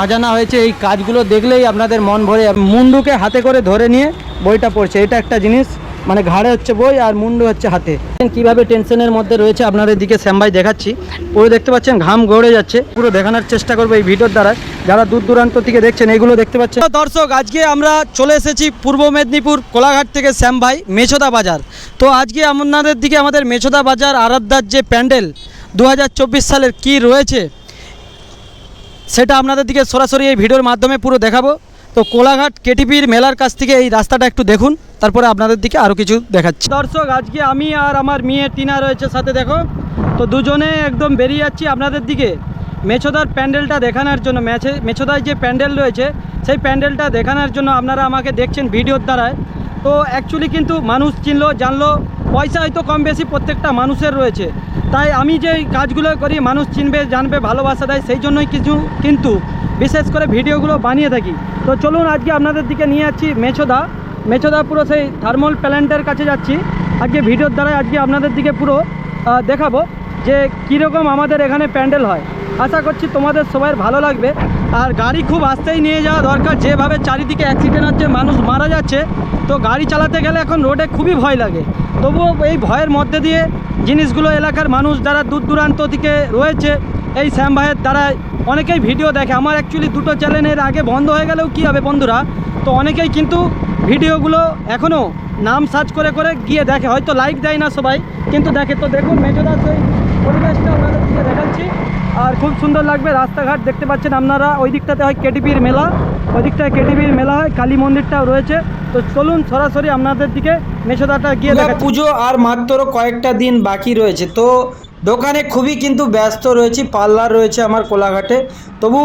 সাজানো হয়েছে, এই কাজগুলো দেখলেই আপনাদের মন ভরে মুন্ডুকে হাতে করে ধরে নিয়ে বইটা পড়ছে, এটা একটা জিনিস মানে ঘাড়ে হচ্ছে বই আর মুন্ডু হচ্ছে হাতে। কীভাবে টেনশনের মধ্যে রয়েছে আপনাদের দিকে শ্যামভাই দেখাচ্ছি। পুরো দেখতে পাচ্ছেন, ঘাম গড়ে যাচ্ছে। পুরো দেখানোর চেষ্টা করব এই ভিডিওর দ্বারা যারা দূর দূরান্ত থেকে দেখছেন, এইগুলো দেখতে পাচ্ছেন। দর্শক, আজকে আমরা চলে এসেছি পূর্ব মেদিনীপুর, কোলাঘাট থেকে শ্যামভাই, মেছদা বাজার। তো আজকে আপনাদের দিকে আমাদের মেছদা বাজার আরাধ্যার যে প্যান্ডেল দু হাজার চব্বিশ সালের কি রয়েছে সেটা আপনাদের দিকে সরাসরি এই ভিডিওর মাধ্যমে পুরো দেখাবো। তো কোলাঘাট কেটিপির মেলার কাছ থেকে এই রাস্তাটা একটু দেখুন, তারপরে আপনাদের দিকে আরও কিছু দেখাচ্ছি। দর্শক, আজকে আমি আর আমার মেয়ে টিনা রয়েছে সাথে, দেখো। তো দুজনে একদম বেরিয়ে যাচ্ছি আপনাদের দিকে। মেছোদার প্যান্ডেলটা দেখানোর জন্য, মেছে মেছোদার যে প্যান্ডেল রয়েছে, সেই প্যান্ডেলটা দেখানোর জন্য আপনারা আমাকে দেখছেন ভিডিওর দ্বারায়। তো অ্যাকচুয়ালি কিন্তু মানুষ চিনলো, জানলো পয়সা হয়তো কম বেশি প্রত্যেকটা মানুষের রয়েছে। তাই আমি যে কাজগুলো করি, মানুষ চিনবে, জানবে, ভালোবাসা দেয়, সেই জন্যই কিছু, কিন্তু বিশেষ করে ভিডিওগুলো বানিয়ে থাকি। তো চলুন আজকে আপনাদের দিকে নিয়ে যাচ্ছি মেছোদা। মেছোদা পুরো সেই থার্মাল প্ল্যান্টের কাছে যাচ্ছি। আজকে ভিডিওর দ্বারাই আজকে আপনাদের দিকে পুরো দেখাবো যে কীরকম আমাদের এখানে প্যান্ডেল হয়। আশা করছি তোমাদের সবার ভালো লাগবে। আর গাড়ি খুব আস্তেই নিয়ে যাওয়া দরকার। যেভাবে চারিদিকে অ্যাক্সিডেন্ট হচ্ছে, মানুষ মারা যাচ্ছে, তো গাড়ি চালাতে গেলে এখন রোডে খুবই ভয় লাগে। তবুও এই ভয়ের মধ্যে দিয়ে জিনিসগুলো এলাকার মানুষ যারা দূর দূরান্ত থেকে রয়েছে, এই শ্যাম ভাইয়ের দ্বারা অনেকেই ভিডিও দেখে। আমার অ্যাকচুয়ালি দুটো চ্যানেলের আগে বন্ধ হয়ে গেলেও কী হবে বন্ধুরা? তো অনেকেই কিন্তু ভিডিওগুলো এখনও নাম সার্চ করে করে গিয়ে দেখে। হয়তো লাইক দেয় না সবাই কিন্তু দেখে। তো দেখুন মেজদার সেই পরিবেশটা আপনাদের দিকে দেখাচ্ছি। আর খুব সুন্দর লাগবে রাস্তাঘাট দেখতে পাচ্ছেন আপনারা। ওই দিকটাতে হয় কেটিপির মেলা ওই দিকটায় কেটিপির মেলা হয় কালী মন্দিরটাও রয়েছে। তো চলুন সরাসরি আপনাদের দিকে মেছদাটা গিয়ে দেখা পুজো আর মাত্র কয়েকটা দিন বাকি রয়েছে। তো দোকানে খুবই কিন্তু ব্যস্ত রয়েছি পার্লার রয়েছে আমার কোলাঘাটে। তবু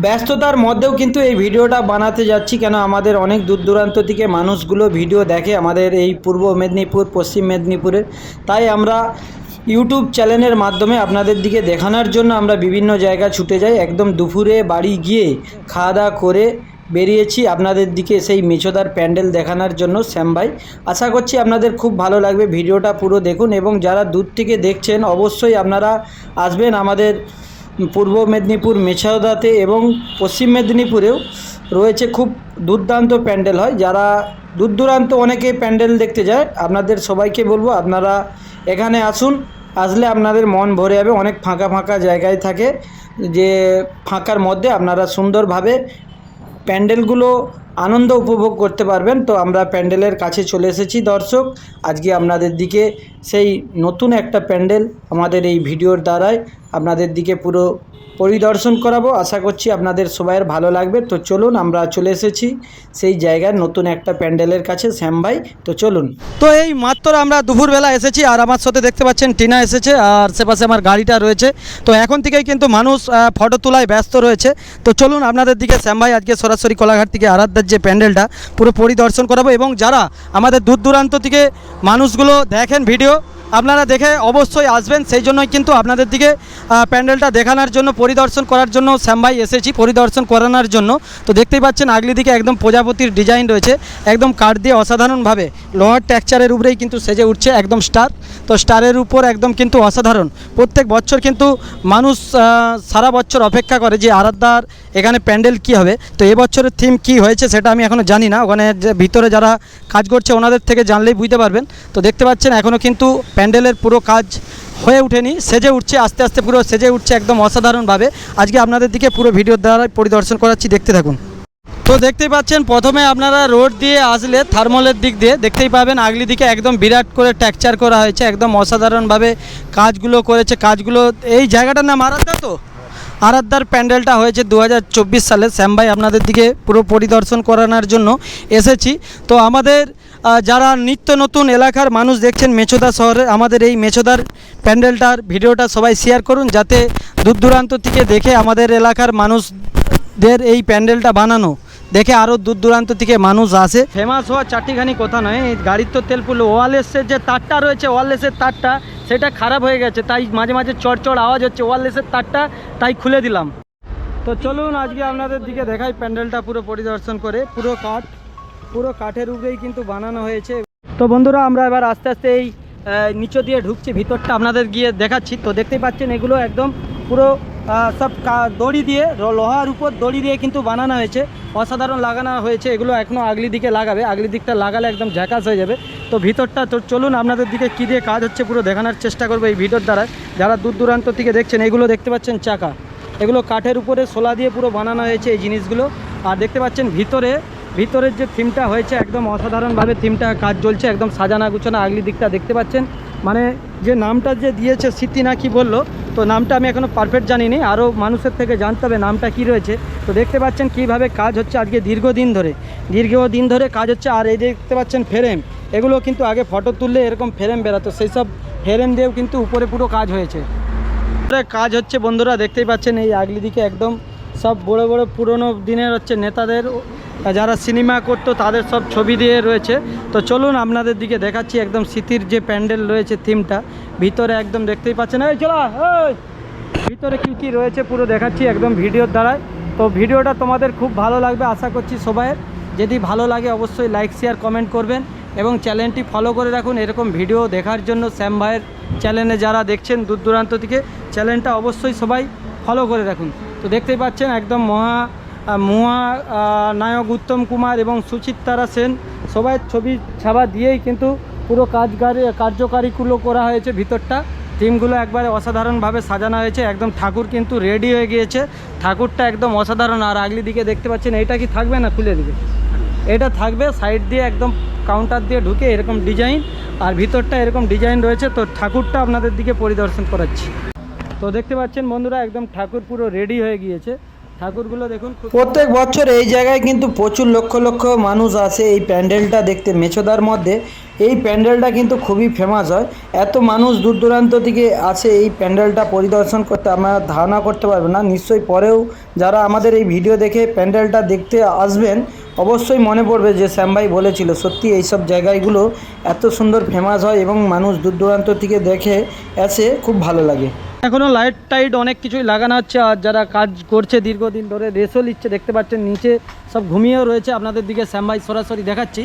ব্যস্ততার মধ্যেও কিন্তু এই ভিডিওটা বানাতে যাচ্ছি কেন আমাদের অনেক দূর দূরান্ত থেকে মানুষগুলো ভিডিও দেখে আমাদের এই পূর্ব মেদিনীপুর, পশ্চিম মেদিনীপুরের। তাই আমরা ইউটিউব চ্যানেলের মাধ্যমে আপনাদের দিকে দেখানোর জন্য আমরা বিভিন্ন জায়গা ছুটে যাই। একদম দুপুরে বাড়ি গিয়ে খাওয়া দাওয়া করে বেরিয়েছি আপনাদের দিকে সেই মেছোদার প্যান্ডেল দেখানোর জন্য, শ্যাম ভাই। আশা করছি আপনাদের খুব ভালো লাগবে। ভিডিওটা পুরো দেখুন এবং যারা দূর থেকে দেখছেন, অবশ্যই আপনারা আসবেন আমাদের পূর্ব মেদিনীপুর মেছাদাতে এবং পশ্চিম মেদিনীপুরেও রয়েছে খুব দুর্দান্ত প্যান্ডেল হয়। যারা দূর দূরান্ত অনেকে প্যান্ডেল দেখতে যায়, আপনাদের সবাইকে বলব, আপনারা এখানে আসুন, আসলে আপনাদের মন ভরে যাবে, অনেক ফাঁকা ফাঁকা জায়গায় থাকে। যে ফাঁকার মধ্যে আপনারা সুন্দরভাবে প্যান্ডেলগুলো আনন্দ উপভোগ করতে পারবেন। তো আমরা প্যান্ডেলের কাছে চলে এসেছি, দর্শক। আজকে আপনাদের দিকে সেই নতুন একটা প্যান্ডেল আমাদের এই ভিডিওর দ্বারাই আপনাদের দিকে পুরো পরিদর্শন করাবো। আশা করছি আপনাদের সবাইয়ের ভালো লাগবে। তো চলুন, আমরা চলে এসেছি সেই জায়গায় নতুন একটা প্যান্ডেলের কাছে, শ্যাম ভাই। তো চলুন। তো এই মাত্র আমরা দুপুরবেলা এসেছি, আর আমার সাথে দেখতে পাচ্ছেন টিনা এসেছে, আর সেপাশে আমার গাড়িটা রয়েছে। তো এখন থেকেই কিন্তু মানুষ ফটো তোলায় ব্যস্ত রয়েছে। তো চলুন, আপনাদের দিকে শ্যাম ভাই আজকে সরাসরি কোলাঘাট থেকে আরাধ্যার যে প্যান্ডেলটা, পুরো পরিদর্শন করাবো। এবং যারা আমাদের দূর দূরান্ত থেকে মানুষগুলো দেখেন ভিডিও আপনারা দেখে অবশ্যই আসবেন। সেই জন্যই কিন্তু আপনাদের দিকে প্যান্ডেলটা দেখানোর জন্য, পরিদর্শন করার জন্য শ্যাম ভাই এসেছি, পরিদর্শন করানোর জন্য। তো দেখতেই পাচ্ছেন আগলি দিকে একদম প্রজাপতির ডিজাইন রয়েছে, একদম কাঠ দিয়ে অসাধারণভাবে। লোহার টেক্সচারের উপরেই কিন্তু সেজে উঠছে একদম স্টার তো স্টারের উপর একদম কিন্তু অসাধারণ। প্রত্যেক বছর কিন্তু মানুষ সারা বছর অপেক্ষা করে যে আরাধ্যার এখানে প্যান্ডেল কি হবে। তো এবছরের থিম কি হয়েছে সেটা আমি এখনও জানি না। ওখানে যে ভিতরে যারা কাজ করছে, ওনাদের থেকে জানলেই বুঝতে পারবেন। তো দেখতে পাচ্ছেন এখনও কিন্তু প্যান্ডেলের পুরো কাজ হয়ে ওঠেনি, সেজে উঠছে, আস্তে আস্তে পুরো সেজে উঠছে একদম অসাধারণভাবে। আজকে আপনাদের দিকে পুরো ভিডিওর দ্বারা পরিদর্শন করাচ্ছি, দেখতে থাকুন। তো দেখতেই পাচ্ছেন, প্রথমে আপনারা রোড দিয়ে আসলে থার্মলের দিক দিয়ে দেখতেই পাবেন, আগলি দিকে একদম বিরাট করে ট্যাকচার করা হয়েছে, একদম অসাধারণভাবে কাজগুলো করেছে, কাজগুলো, এই জায়গাটার নাম আরাধ্যা তো? আরাধ্যার প্যান্ডেলটা হয়েছে দু হাজার চব্বিশ সালে। শ্যাম ভাই আপনাদের দিকে পুরো পরিদর্শন করানোর জন্য এসেছি। তো আমাদের যারা নিত্য নতুন এলাকার মানুষ দেখছেন মেছোদা শহরে আমাদের এই মেছোদার প্যান্ডেলটার ভিডিওটা সবাই শেয়ার করুন, যাতে দূর দূরান্ত থেকে দেখে আমাদের এলাকার মানুষদের এই প্যান্ডেলটা বানানো। দেখে আরও দূর দূরান্ত থেকে মানুষ আসে। ফেমাস হওয়া চারটিখানি কথা নয়, এই গাড়ির তো তেল পুরো ওয়ারলেসের যে তারটা রয়েছে ওয়ারলেসের তারটা সেটা খারাপ হয়ে গেছে, তাই মাঝে মাঝে চড়চড় চড় আওয়াজ হচ্ছে, ওয়ারলেসের তারটা তাই খুলে দিলাম। তো চলুন আজকে আপনাদের দিকে দেখাই প্যান্ডেলটা পুরো পরিদর্শন করে, পুরো কাঠ, পুরো কাঠের উপরেই কিন্তু বানানো হয়েছে। তো বন্ধুরা, আমরা এবার আস্তে আস্তে এই নিচে দিয়ে ঢুকছি, ভিতরটা আপনাদের গিয়ে দেখাচ্ছি। তো দেখতেই পাচ্ছেন, এগুলো একদম পুরো সব দড়ি দিয়ে লোহার উপর দড়ি দিয়ে কিন্তু বানানো হয়েছে। অসাধারণ লাগানো হয়েছে। এগুলো এখনও আগলি দিকে লাগাবে। আগলি দিকটা লাগালে একদম ঝাঁকাস হয়ে যাবে। তো ভিতরটা, তো চলুন আপনাদের দিকে কী দিয়ে কাজ হচ্ছে পুরো দেখানোর চেষ্টা করব এই ভিডিওর দ্বারা যারা দূর দূরান্ত থেকে দেখছেন, এগুলো দেখতে পাচ্ছেন চাকা। এগুলো কাঠের উপরে সোলা দিয়ে পুরো বানানো হয়েছে এই জিনিসগুলো। আর দেখতে পাচ্ছেন ভিতরে ভিতরের যে থিমটা হয়েছে, একদম অসাধারণভাবে থিমটা কাজ চলছে, একদম সাজানা গুছানো আগলি দিকটা দেখতে পাচ্ছেন। মানে যে নামটা যে দিয়েছে, স্মৃতি না কি বলল তো নামটা আমি এখনও পারফেক্ট জানিনি। আরও মানুষের থেকে জানতে হবে নামটা কি রয়েছে। তো দেখতে পাচ্ছেন কীভাবে কাজ হচ্ছে আজকে দীর্ঘদিন ধরে। দীর্ঘদিন ধরে কাজ হচ্ছে, আর এই দেখতে পাচ্ছেন ফ্রেম। এগুলো কিন্তু আগে ফটো তুললে এরকম ফ্রেম বেরাতো। সেই সব ফ্রেম দিয়েও কিন্তু উপরে পুরো কাজ হয়েছে। কাজ হচ্ছে বন্ধুরা, দেখতেই পাচ্ছেন এই আগলি দিকে একদম সব বড় বড় পুরনো দিনের হচ্ছে নেতাদের, যারা সিনেমা করতো তাদের সব ছবি দিয়ে রয়েছে। তো চলুন আপনাদের দিকে দেখাচ্ছি, একদম স্মৃতির যে প্যান্ডেল রয়েছে থিমটা ভিতরে একদম দেখতেই পাচ্ছেন। এই চলা ওই ভিতরে কি কি রয়েছে পুরো দেখাচ্ছি একদম ভিডিওর দ্বারাই তো ভিডিওটা তোমাদের খুব ভালো লাগবে আশা করছি সবাইয়ের। যদি ভালো লাগে অবশ্যই লাইক শেয়ার কমেন্ট করবেন এবং চ্যানেলটি ফলো করে রাখুন। এরকম ভিডিও দেখার জন্য শ্যাম ভাইয়ের চ্যানেলে যারা দেখছেন দূর দূরান্ত থেকে চ্যানেলটা অবশ্যই সবাই ফলো করে রাখুন। তো দেখতেই পাচ্ছেন একদম মহা মহা নায়ক উত্তম কুমার এবং সুচিত্রারা সেন। সবাই ছবি ছাপা দিয়েই কিন্তু পুরো কাজকারী, কার্যকারীগুলো করা হয়েছে ভিতরটা। থিমগুলো একবারে অসাধারণভাবে সাজানো হয়েছে, একদম ঠাকুর কিন্তু রেডি হয়ে গিয়েছে। ঠাকুরটা একদম অসাধারণ, আর আগলি দিকে দেখতে পাচ্ছেন, এটা কি থাকবে না খুলে দিকে? এটা থাকবে সাইড দিয়ে একদম কাউন্টার দিয়ে ঢুকে এরকম ডিজাইন আর ভিতরটা এরকম ডিজাইন রয়েছে, তো ঠাকুরটা আপনাদের দিকে পরিদর্শন করাচ্ছি। তো দেখতে পাচ্ছেন বন্ধুরা, একদম ঠাকুর পুরো রেডি হয়ে গিয়েছে। ঠাকুরগুলো দেখুন প্রত্যেক বছর এই জায়গায় কিন্তু প্রচুর লক্ষ লক্ষ মানুষ আসে এই প্যান্ডেলটা দেখতে মেছোদার মধ্যে। এই প্যান্ডেলটা কিন্তু খুবই ফেমাস হয়। এত মানুষ দূর দূরান্ত থেকে আসে এই প্যান্ডেলটা পরিদর্শন করতে। আমরা ধারণা করতে পারব না। নিশ্চয়ই পরেও যারা আমাদের এই ভিডিও দেখে প্যান্ডেলটা দেখতে আসবেন, অবশ্যই মনে পড়বে যে শ্যামভাই বলেছিল, সত্যি এইসব জায়গাগুলো এত সুন্দর ফেমাস হয় এবং মানুষ দূর দূরান্ত থেকে দেখে এসে খুব ভালো লাগে। এখনও লাইট টাইট অনেক কিছুই লাগানো হচ্ছে আর যারা কাজ করছে দীর্ঘদিন ধরে রেসও নিচ্ছে, দেখতে পাচ্ছেন নিচে সব ঘুমিয়েও রয়েছে। আপনাদের দিকে শ্যামভাই সরাসরি দেখাচ্ছি।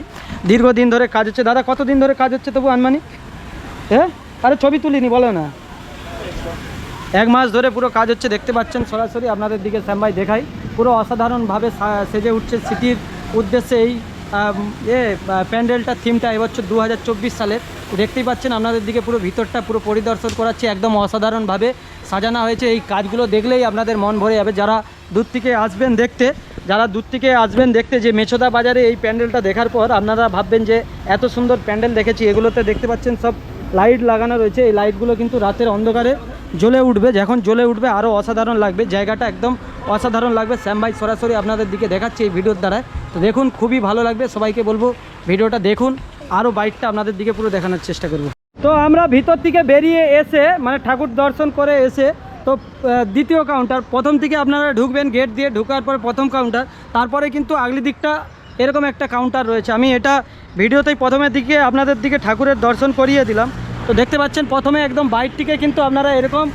দীর্ঘদিন ধরে কাজ হচ্ছে। দাদা, কতদিন ধরে কাজ হচ্ছে তবু আনমানি হ্যাঁ আরে ছবি তুলিনি, বলো না। এক মাস ধরে পুরো কাজ হচ্ছে, দেখতে পাচ্ছেন সরাসরি। আপনাদের দিকে শ্যামভাই দেখাই। পুরো অসাধারণভাবে সেজে উঠছে। সিটির উদ্দেশ্যে এই এ প্যান্ডেলটা থিমটা এবছর দু হাজার চব্বিশ সালের দেখতেই পাচ্ছেন আপনাদের দিকে পুরো ভিতরটা পুরো পরিদর্শন করাচ্ছে, একদম অসাধারণভাবে সাজানো হয়েছে। এই কাজগুলো দেখলেই আপনাদের মন ভরে যাবে। যারা দূর থেকে আসবেন দেখতে, যারা দূর থেকে আসবেন দেখতে যে মেছোদা বাজারে এই প্যান্ডেলটা দেখার পর আপনারা ভাববেন যে এত সুন্দর প্যান্ডেল দেখেছি। এগুলোতে দেখতে পাচ্ছেন সব লাইট লাগানো রয়েছে। এই লাইটগুলো কিন্তু রাতের অন্ধকারে জ্বলে উঠবে। যখন জ্বলে উঠবে আরও অসাধারণ লাগবে। জায়গাটা একদম অসাধারণ লাগবে। শ্যাম সরাসরি আপনাদের দিকে দেখাচ্ছি এই ভিডিওর দ্বারা তো দেখুন, খুবই ভালো লাগবে। সবাইকে বলব, ভিডিওটা দেখুন আরও বাইকটা আপনাদের দিকে পুরো দেখানোর চেষ্টা করব। তো আমরা ভিতর থেকে বেরিয়ে এসে মানে ঠাকুর দর্শন করে এসে, তো দ্বিতীয় কাউন্টার প্রথম থেকে আপনারা ঢুকবেন গেট দিয়ে, ঢুকার পর প্রথম কাউন্টার তারপরে কিন্তু আগলি দিকটা এরকম একটা কাউন্টার রয়েছে। আমি এটা ভিডিওতেই প্রথমের দিকে আপনাদের দিকে ঠাকুরের দর্শন করিয়ে দিলাম। তো দেখতে পাচ্ছেন, প্রথমে একদম বাইর থেকে কিন্তু আপনারা এরকম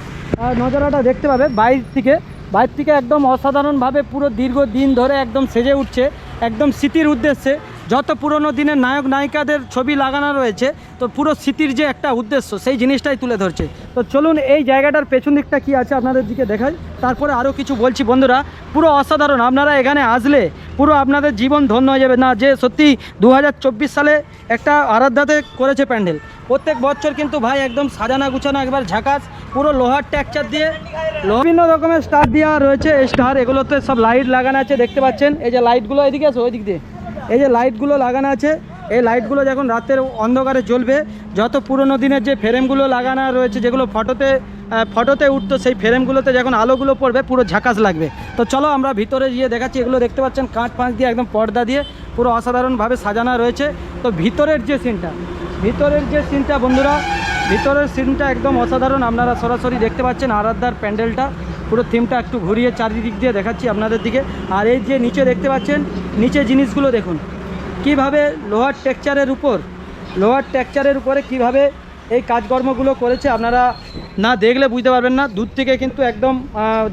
নজারাটা দেখতে পাবে বাইর থেকে বাইর থেকে একদম অসাধারণভাবে পুরো দীর্ঘ দিন ধরে একদম সেজে উঠছে। একদম স্মৃতির উদ্দেশ্যে, যত পুরনো দিনের নায়ক নায়িকাদের ছবি লাগানো রয়েছে, তো পুরো স্মৃতির যে একটা উদ্দেশ্য, সেই জিনিসটাই তুলে ধরছে। তো চলুন এই জায়গাটার পেছন দিকটা কি আছে আপনাদের দিকে দেখাই। তারপরে আরও কিছু বলছি বন্ধুরা, পুরো অসাধারণ। আপনারা এখানে আসলে পুরো আপনাদের জীবন ধন্য হয়ে যাবে। না, যে সত্যি দু হাজার চব্বিশ সালে একটা আরাধ্যাতে করেছে প্যান্ডেল। প্রত্যেক বছর কিন্তু ভাই একদম সাজানা গুছানো একবার ঝাঁকাস। পুরো লোহার ট্যাকচার দিয়ে বিভিন্ন রকমের স্টার দেওয়া রয়েছে, এই স্টার এগুলোতে সব লাইট লাগানো আছে, দেখতে পাচ্ছেন? এই যে লাইটগুলো এদিকে আছে ওই দিক দিয়ে। এই যে লাইটগুলো লাগানো আছে, এই লাইটগুলো যখন রাতের অন্ধকারে জ্বলবে, যত পুরনো দিনের যে ফ্রেমগুলো লাগানো রয়েছে, যেগুলো ফটোতে ফটোতে উঠতো, সেই ফ্রেমগুলোতে যখন আলোগুলো পড়বে, পুরো ঝাঁকাস লাগবে। তো চলো আমরা ভিতরে গিয়ে দেখাচ্ছি, এগুলো দেখতে পাচ্ছেন, কাঁচ ফাঁচ দিয়ে একদম পর্দা দিয়ে পুরো অসাধারণভাবে সাজানো রয়েছে। তো ভিতরের যে সিনটা ভিতরের যে সিনটা বন্ধুরা ভিতরের সিনটা একদম অসাধারণ। আপনারা সরাসরি দেখতে পাচ্ছেন আরাধ্যার প্যান্ডেলটা। পুরো থিমটা একটু ঘুরিয়ে চারিদিক দিয়ে দেখাচ্ছি আপনাদের দিকে। আর এই যে নিচে দেখতে পাচ্ছেন, নিচে জিনিসগুলো দেখুন। কীভাবে লোহার টেক্সচারের উপর, লোহার টেক্সচারের উপরে কীভাবে এই কাজকর্মগুলো করেছে আপনারা না দেখলে বুঝতে পারবেন না। দূর থেকে কিন্তু একদম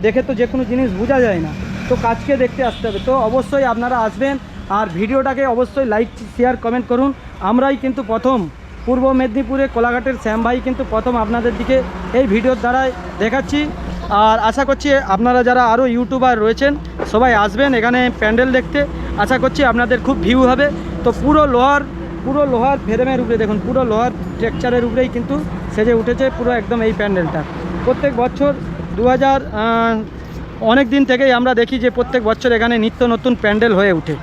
দেখে তো যে কোনো জিনিস বোঝা যায় না। তো কাজকে দেখতে আসতে হবে। তো অবশ্যই আপনারা আসবেন আর ভিডিওটাকে অবশ্যই লাইক শেয়ার কমেন্ট করুন। আমরাই কিন্তু প্রথম পূর্ব মেদিনীপুরে কোলাঘাটের শ্যাম ভাই কিন্তু প্রথম আপনাদের দিকে এই ভিডিওর দ্বারাই দেখাচ্ছি। আর আশা করছি আপনারা যারা আরও ইউটিউবার রয়েছেন, সবাই আসবেন এখানে প্যান্ডেল দেখতে। আশা করছি আপনাদের খুব ভিউ হবে। তো পুরো লোহার পুরো লোহার ফ্রেমের উপরে দেখুন, পুরো লোহার টেক্সচারের উপরেই কিন্তু সেজে উঠেছে পুরো একদম এই প্যান্ডেলটা। প্রত্যেক বছর দু হাজার অনেক দিন থেকেই আমরা দেখি যে প্রত্যেক বছর এখানে নিত্য নতুন প্যান্ডেল হয়ে ওঠে।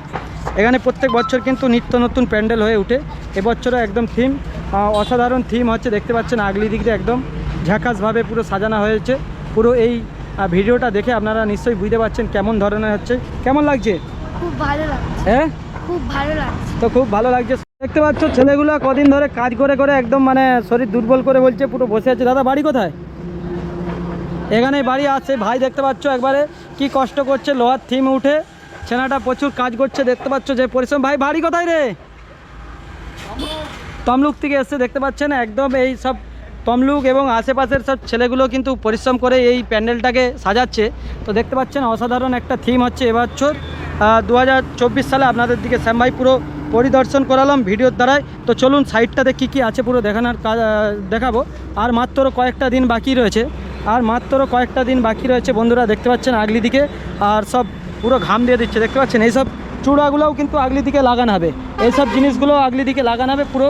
এখানে প্রত্যেক বছর কিন্তু নিত্য নতুন প্যান্ডেল হয়ে ওঠে। এবছরও একদম থিম অসাধারণ থিম হচ্ছে দেখতে পাচ্ছেন আগলি দিক দিয়ে একদম। ঝাঁকাসভাবে পুরো সাজানো হয়েছে। পুরো এই ভিডিওটা দেখে আপনারা নিশ্চয়ই বুঝতে পারছেন কেমন ধরনের হচ্ছে। কেমন লাগছে? খুব ভালো লাগছে। হ্যাঁ? খুব ভালো লাগছে। তো খুব ভালো লাগছে। দেখতে পাচ্ছ ছেলেগুলো কদিন ধরে কাজ করে করে একদম মানে শরীর দুর্বল করে বলছে পুরো বসে আছে। দাদা বাড়ি কোথায়? এখানে বাড়ি আছে। ভাই দেখতে পাচ্ছ একবারে কি কষ্ট করছে। লোহার থিম উঠে ছেনাটা প্রচুর কাজ করছে। দেখতে পাচ্ছ যে পরিশ্রম। ভাই বাড়ি কোথায় রে? তমলুক থেকে এসে দেখতে পাচ্ছেন একদম এই সব তমলুক এবং আশেপাশের সব ছেলেগুলো কিন্তু পরিশ্রম করে এই প্যান্ডেলটাকে সাজাচ্ছে। তো দেখতে পাচ্ছেন অসাধারণ একটা থিম হচ্ছে এবছর। দু হাজার চব্বিশ সালে আপনাদের দিকে শ্যামভাই পুরো পরিদর্শন করালাম ভিডিওর দ্বারাই তো চলুন সাইডটাতে কী কী আছে পুরো দেখানোর কাজ দেখাবো। আর মাত্র কয়েকটা দিন বাকি রয়েছে। আর মাত্র কয়েকটা দিন বাকি রয়েছে বন্ধুরা, দেখতে পাচ্ছেন আগলি দিকে। আর সব পুরো ঘাম দিয়ে দিচ্ছে, দেখতে পাচ্ছেন? এইসব চূড়াগুলোও কিন্তু আগলি দিকে লাগানো হবে। এইসব জিনিসগুলো আগলি দিকে লাগানো হবে পুরো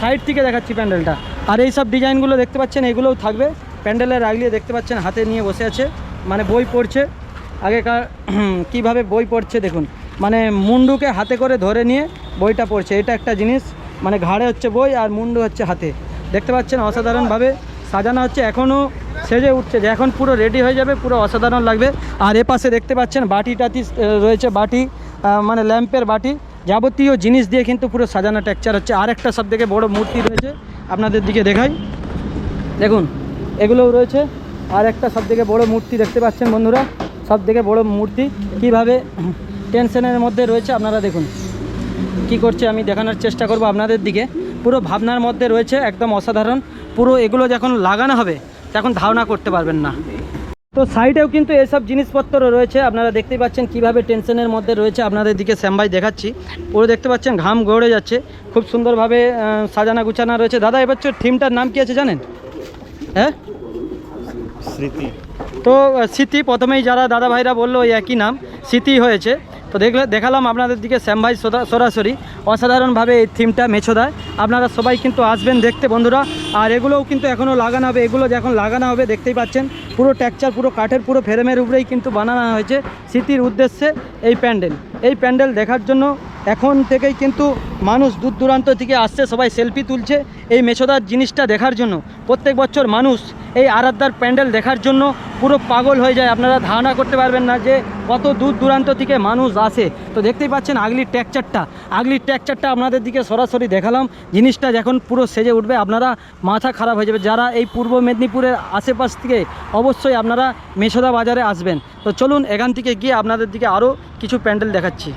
সাইড থেকে দেখাচ্ছি প্যান্ডেলটা। আর এই সব ডিজাইনগুলো দেখতে পাচ্ছেন এগুলোও থাকবে। প্যান্ডেলের আগলিয়ে দেখতে পাচ্ছেন হাতে নিয়ে বসে আছে। মানে বই পড়ছে। আগেকার কীভাবে বই পড়ছে দেখুন। মানে মুন্ডুকে হাতে করে ধরে নিয়ে বইটা পড়ছে। এটা একটা জিনিস। মানে ঘাড়ে হচ্ছে বই আর মুন্ডু হচ্ছে হাতে। দেখতে পাচ্ছেন অসাধারণভাবে সাজানো হচ্ছে। এখনও সেজে উঠছে যে এখন পুরো রেডি হয়ে যাবে পুরো অসাধারণ লাগবে। আর এ পাশে দেখতে পাচ্ছেন বাটি আহ, রয়েছে বাটি। মানে ল্যাম্পের বাটি যাবতীয় জিনিস দিয়ে কিন্তু পুরো সাজানো টেকচার হচ্ছে। আর একটা সব থেকে বড় মূর্তি রয়েছে আপনাদের দিকে দেখাই। দেখুন, এগুলোও রয়েছে। আর একটা সব থেকে বড় মূর্তি দেখতে পাচ্ছেন বন্ধুরা। সব থেকে বড় মূর্তি। কীভাবে টেনশনের মধ্যে রয়েছে আপনারা দেখুন। কি করছে আমি দেখানোর চেষ্টা করব আপনাদের দিকে। পুরো ভাবনার মধ্যে রয়েছে, একদম অসাধারণ। পুরো এগুলো যখন লাগানো হবে, তখন ধারণা করতে পারবেন না। তো সাইডেও কিন্তু এসব জিনিসপত্র রয়েছে। আপনারা দেখতেই পাচ্ছেন কীভাবে টেনশনের মধ্যে রয়েছে। আপনাদের দিকে শ্যামভাই দেখাচ্ছি। পুরো দেখতে পাচ্ছেন ঘাম গড়ে যাচ্ছে। খুব সুন্দরভাবে সাজানা গুছানো রয়েছে। দাদা এবছর থিমটার নাম কি আছে জানেন? হ্যাঁ? স্মৃতি। তো স্মৃতি প্রথমেই যারা দাদা ভাইরা বলল ওই একই নাম স্মৃতি হয়েছে। তো দেখলে, দেখালাম আপনাদের দিকে শ্যাম ভাই সরাসরি। অসাধারণভাবে এই থিমটা মেছো দেয় আপনারা সবাই কিন্তু আসবেন দেখতে বন্ধুরা। আর এগুলোও কিন্তু এখনও লাগানো হবে। এগুলো যখন লাগানো হবে, দেখতেই পাচ্ছেন, পুরো টেক্সচার পুরো কাঠের, পুরো ফ্রেমের উপরেই কিন্তু বানানো হয়েছে স্মৃতির উদ্দেশ্যে এই প্যান্ডেল। এই প্যান্ডেল দেখার জন্য এখন থেকেই কিন্তু মানুষ দূর দূরান্ত থেকে আসছে, সবাই সেলফি তুলছে এই মেছোদার জিনিসটা দেখার জন্য। প্রত্যেক বছর মানুষ এই আরাধ্যার প্যান্ডেল দেখার জন্য পুরো পাগল হয়ে যায়। আপনারা ধারণা করতে পারবেন না যে কত দূর দূরান্ত থেকে মানুষ আসে। তো দেখতেই পাচ্ছেন আগলির টেক্সচারটা আগলির টেক্সচারটা আপনাদের দিকে সরাসরি দেখালাম। জিনিসটা যখন পুরো সেজে উঠবে, আপনারা মাথা খারাপ হয়ে যাবে। যারা এই পূর্ব মেদিনীপুরের আশেপাশ থেকে অবশ্যই আপনারা মেছোদা বাজারে আসবেন। তো চলুন এখান থেকে গিয়ে আপনাদের দিকে আরও কিছু প্যান্ডেল দেখাচ্ছি।